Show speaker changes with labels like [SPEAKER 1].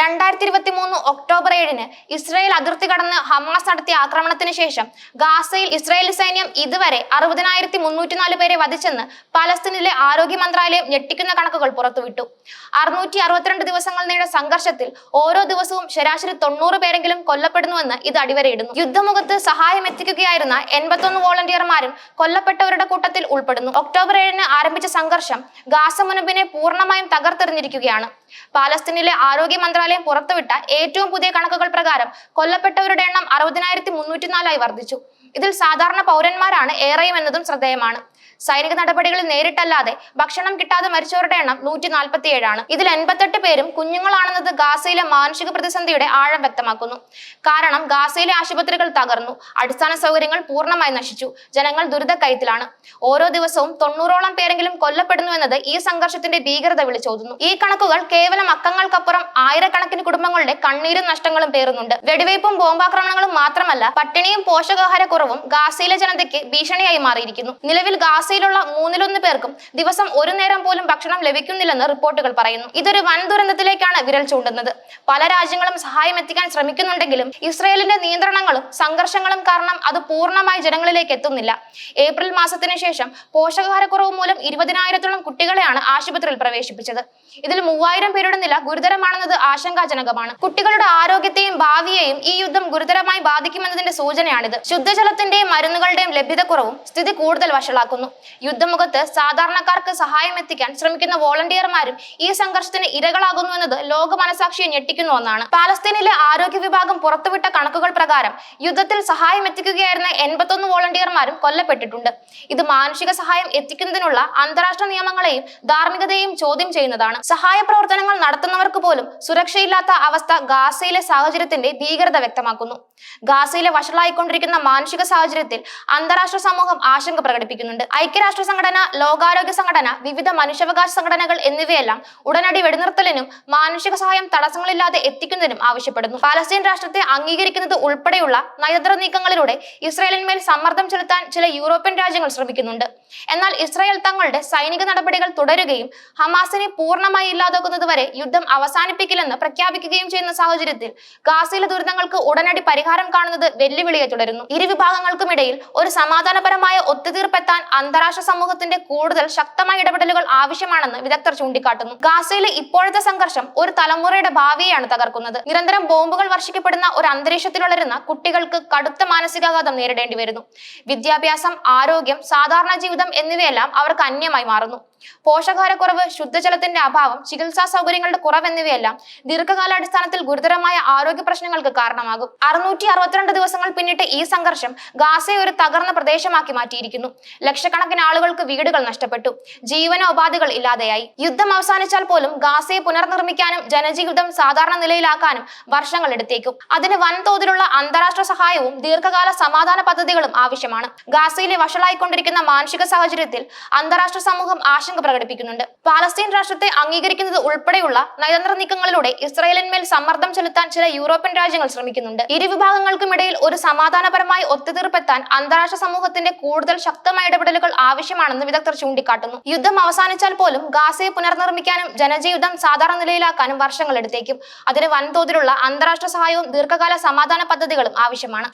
[SPEAKER 1] രണ്ടായിരത്തി ഇരുപത്തി മൂന്ന് ഒക്ടോബർ ഏഴിന് ഇസ്രായേൽ അതിർത്തി കടന്ന് ഹമാസ് നടത്തിയ ആക്രമണത്തിന് ശേഷം ഗാസയിൽ ഇസ്രായേൽ സൈന്യം ഇതുവരെ അറുപതിനായിരത്തി മുന്നൂറ്റിനാല് പേരെ വധിച്ചെന്ന് പലസ്തീനിലെ ആരോഗ്യ മന്ത്രാലയം ഞെട്ടിക്കുന്ന കണക്കുകൾ പുറത്തുവിട്ടു. അറുന്നൂറ്റി അറുപത്തിരണ്ട് ദിവസങ്ങൾ നീണ്ട സംഘർഷത്തിൽ ഓരോ ദിവസവും ശരാശരി തൊണ്ണൂറ് പേരെങ്കിലും കൊല്ലപ്പെടുന്നുവെന്ന് ഇത് അടിവരയിടുന്നു. യുദ്ധമുഖത്ത് സഹായം എത്തിക്കുകയായിരുന്ന എൺപത്തൊന്ന് വോളണ്ടിയർമാരും കൊല്ലപ്പെട്ടവരുടെ കൂട്ടത്തിൽ ഉൾപ്പെടുന്നു. ഒക്ടോബർ ഏഴിന് ആരംഭിച്ച സംഘർഷം ഗാസ മുനമ്പിനെ പൂർണമായും തകർത്തെറിഞ്ഞിരിക്കുകയാണ്. പാലസ്തീനിലെ ആരോഗ്യ മന്ത്രാലയം പുറത്തുവിട്ട ഏറ്റവും പുതിയ കണക്കുകൾ പ്രകാരം കൊല്ലപ്പെട്ടവരുടെ എണ്ണം അറുപതിനായിരത്തി മുന്നൂറ്റിനാലായി വർദ്ധിച്ചു. ഇതിൽ സാധാരണ പൗരന്മാരാണ് ഏറെയും എന്നതും ശ്രദ്ധേയമാണ്. സൈനിക നടപടികൾ നേരിട്ടല്ലാതെ ഭക്ഷണം കിട്ടാതെ മരിച്ചവരുടെ എണ്ണം നൂറ്റി നാൽപ്പത്തി ഏഴാണ് ഇതിൽ എൺപത്തെട്ട് പേരും കുഞ്ഞുങ്ങളാണെന്നത് ഗാസയിലെ മാനുഷിക പ്രതിസന്ധിയുടെ ആഴം വ്യക്തമാക്കുന്നു. കാരണം ഗാസയിലെ ആശുപത്രികൾ തകർന്നു. അടിസ്ഥാന സൗകര്യങ്ങൾ പൂർണമായി നശിച്ചു. ജനങ്ങൾ ദുരിതക്കയത്തിലാണ് ഓരോ ദിവസവും തൊണ്ണൂറോളം പേരെങ്കിലും കൊല്ലപ്പെടുന്നു എന്നത് ഈ സംഘർഷത്തിന്റെ ഭീകരത വിളിച്ചോതുന്നു. ഈ കണക്കുകൾ കേവലം അക്കങ്ങൾക്കപ്പുറം ആയിരക്കണക്കിന് കുടുംബങ്ങളുടെ കണ്ണീരും നഷ്ടങ്ങളും പേറുന്നുണ്ട്. വെടിവയ്പും ബോംബാക്രമണങ്ങളും മാത്രമല്ല പട്ടിണിയും പോഷകാഹാരക്കുറവും ഗാസയിലെ ജനതയ്ക്ക് ഭീഷണിയായി മാറിയിരിക്കുന്നു. നിലവിൽ ഗാസയിലുള്ള മൂന്നിലൊന്ന് പേർക്കും ദിവസം ഒരു നേരം പോലും ഭക്ഷണം ലഭിക്കുന്നില്ലെന്ന് റിപ്പോർട്ടുകൾ പറയുന്നു. ഇതൊരു വൻ ദുരന്തത്തിലേക്കാണ് വിരൽ ചൂണ്ടുന്നത്. പല രാജ്യങ്ങളും സഹായം എത്തിക്കാൻ ശ്രമിക്കുന്നുണ്ടെങ്കിലും ഇസ്രയേലിന്റെ നിയന്ത്രണങ്ങളും സംഘർഷങ്ങളും കാരണം അത് പൂർണമായി ജനങ്ങളിലേക്ക് എത്തുന്നില്ല. ഏപ്രിൽ മാസത്തിന് ശേഷം പോഷകാഹാരക്കുറവ് മൂലം ഇരുപതിനായിരത്തോളം കുട്ടികളെയാണ് ആശുപത്രിയിൽ പ്രവേശിപ്പിച്ചത്. ഇതിൽ മൂവായിരം പേരുടെ നില ഗുരുതരമാണെന്നത് ആശങ്കാജനകമാണ്. കുട്ടികളുടെ ആരോഗ്യത്തെയും ഭാവിയെയും ഈ യുദ്ധം ഗുരുതരമായി ബാധിക്കുമെന്നതിന്റെ സൂചനയാണിത്. ശുദ്ധജലത്തിന്റെയും മരുന്നുകളുടെയും ലഭ്യതക്കുറവും സ്ഥിതി കൂടുതൽ വഷളാക്കുന്നു. യുദ്ധമുഖത്ത് സാധാരണക്കാർക്ക് സഹായം എത്തിക്കാൻ ശ്രമിക്കുന്ന വോളണ്ടിയർമാരും ഈ സംഘർഷത്തിന് ഇരകളാകുന്നു എന്നത് ലോക മനസാക്ഷിയെ ഞെട്ടിക്കുന്ന ഒന്നാണ് പാലസ്തീനിലെ ആരോഗ്യ വിഭാഗം പുറത്തുവിട്ട കണക്കുകൾ പ്രകാരം യുദ്ധത്തിൽ സഹായം എത്തിക്കുകയായിരുന്ന എൺപത്തൊന്ന് വോളണ്ടിയർമാരും കൊല്ലപ്പെട്ടിട്ടുണ്ട്. ഇത് മാനുഷിക സഹായം എത്തിക്കുന്നതിനുള്ള അന്താരാഷ്ട്ര നിയമങ്ങളെയും ധാർമ്മികതയെയും ചോദ്യം ചെയ്യുന്നതാണ്. സഹായ പ്രവർത്തനങ്ങൾ നടത്തുന്നവർക്ക് പോലും സുരക്ഷയില്ലാത്ത അവസ്ഥ ഗാസയിലെ സാഹചര്യത്തിന്റെ ഭീകരത വ്യക്തമാക്കുന്നു. ഗാസയിലെ വഷളായിക്കൊണ്ടിരിക്കുന്ന മാനുഷിക സാഹചര്യത്തിൽ അന്താരാഷ്ട്ര സമൂഹം ആശങ്ക പ്രകടിപ്പിക്കുന്നുണ്ട്. ഐക്യരാഷ്ട്ര സംഘടന ലോകാരോഗ്യ സംഘടന വിവിധ മനുഷ്യാവകാശ സംഘടനകൾ എന്നിവയെല്ലാം ഉടനടി വെടിനിർത്തലിനും മാനുഷിക സഹായം തടസ്സങ്ങളില്ലാതെ എത്തിക്കുന്നതിനും ആവശ്യപ്പെടുന്നു. പാലസ്തീൻ രാഷ്ട്രത്തെ അംഗീകരിക്കുന്നത് ഉൾപ്പെടെയുള്ള നയതന്ത്ര നീക്കങ്ങളിലൂടെ ഇസ്രായേലിന്മേൽ സമ്മർദ്ദം ചെലുത്താൻ ചില യൂറോപ്യൻ രാജ്യങ്ങൾ ശ്രമിക്കുന്നുണ്ട്. എന്നാൽ ഇസ്രായേൽ തങ്ങളുടെ സൈനിക നടപടികൾ തുടരുകയും ഹമാസിനെ പൂർണമായി ഇല്ലാതാക്കുന്നതുവരെ യുദ്ധം അവസാനിപ്പിക്കില്ലെന്ന് പ്രഖ്യാപിക്കുകയും ചെയ്യുന്ന സാഹചര്യത്തിൽ ഗാസയിലെ ദുരിതങ്ങൾക്ക് ഉടനടി പരിഹാരം കാണുന്നത് വെല്ലുവിളിയെ തുടരുന്നു. ഇരു വിഭാഗങ്ങൾക്കുമിടയിൽ ഒരു സമാധാനപരമായ ഒത്തുതീർപ്പെത്താൻ അന്താരാഷ്ട്ര സമൂഹത്തിന്റെ കൂടുതൽ ശക്തമായ ഇടപെടലുകൾ ആവശ്യമാണെന്ന് വിദഗ്ധർ ചൂണ്ടിക്കാട്ടുന്നു. ഗാസയിലെ ഇപ്പോഴത്തെ സംഘർഷം ഒരു തലമുറയുടെ ഭാവിയെയാണ് തകർക്കുന്നത്. നിരന്തരം ബോംബുകൾ വർഷിക്കപ്പെടുന്ന ഒരു അന്തരീക്ഷത്തിൽ വളരുന്ന കുട്ടികൾക്ക് കടുത്ത മാനസികാഘാതം നേരിടേണ്ടി വരുന്നു. വിദ്യാഭ്യാസം ആരോഗ്യം സാധാരണ ജീവിതം എന്നിവയെല്ലാം അവർക്ക് അന്യമായി മാറുന്നു. പോഷകാഹാരക്കുറവ് ശുദ്ധജലത്തിന്റെ അഭാവം ചികിത്സാ സൗകര്യങ്ങളുടെ കുറവ് എന്നിവയെല്ലാം ദീർഘകാലാടിസ്ഥാനത്തിൽ ഗുരുതരമായ ആരോഗ്യ പ്രശ്നങ്ങൾക്ക് കാരണമാകും. അറുന്നൂറ്റി അറുപത്തിരണ്ട് ദിവസങ്ങൾ പിന്നിട്ട് ഈ സംഘർഷം ഗാസയെ ഒരു തകർന്ന പ്രദേശമാക്കി മാറ്റിയിരിക്കുന്നു. ലക്ഷക്കണക്കിന് ആളുകൾക്ക് വീടുകൾ നഷ്ടപ്പെട്ടു. ജീവനോപാധികൾ ഇല്ലാതെയായി. യുദ്ധം അവസാനിച്ചാൽ പോലും ഗാസയെ പുനർനിർമ്മിക്കാനും ജനജീവിതം സാധാരണ നിലയിലാക്കാനും വർഷങ്ങൾ എടുത്തേക്കും. അതിന് വൻതോതിലുള്ള അന്താരാഷ്ട്ര സഹായവും ദീർഘകാല സമാധാന പദ്ധതികളും ആവശ്യമാണ്. ഗാസയിലെ വഷളായിക്കൊണ്ടിരിക്കുന്ന മാനുഷിക സാഹചര്യത്തിൽ അന്താരാഷ്ട്ര സമൂഹം ആശങ്ക പ്രകടിപ്പിക്കുന്നുണ്ട്. പാലസ്തീൻ രാഷ്ട്രത്തെ അംഗീകരിക്കുന്നത് ഉൾപ്പെടെയുള്ള നയതന്ത്ര നീക്കങ്ങളിലൂടെ ഇസ്രായേലിന്മേൽ സമ്മർദ്ദം ചെലുത്താൻ ചില യൂറോപ്യൻ രാജ്യങ്ങൾ ശ്രമിക്കുന്നുണ്ട്. ഇരു വിഭാഗങ്ങൾക്കുമിടയിൽ ഒരു സമാധാനപരമായ ഒത്തുതീർപ്പെത്താൻ അന്താരാഷ്ട്ര സമൂഹത്തിന്റെ കൂടുതൽ ശക്തമായ ഇടപെടലുകൾ ആവശ്യമാണെന്ന് വിദഗ്ധർ ചൂണ്ടിക്കാട്ടുന്നു. യുദ്ധം അവസാനിച്ചാൽ പോലും ഗാസയെ പുനർനിർമ്മിക്കാനും ജനജീവിതം സാധാരണ നിലയിലാക്കാനും വർഷങ്ങൾ എടുത്തേക്കും. അതിന് വൻതോതിലുള്ള അന്താരാഷ്ട്ര സഹായവും ദീർഘകാല സമാധാന പദ്ധതികളും ആവശ്യമാണ്.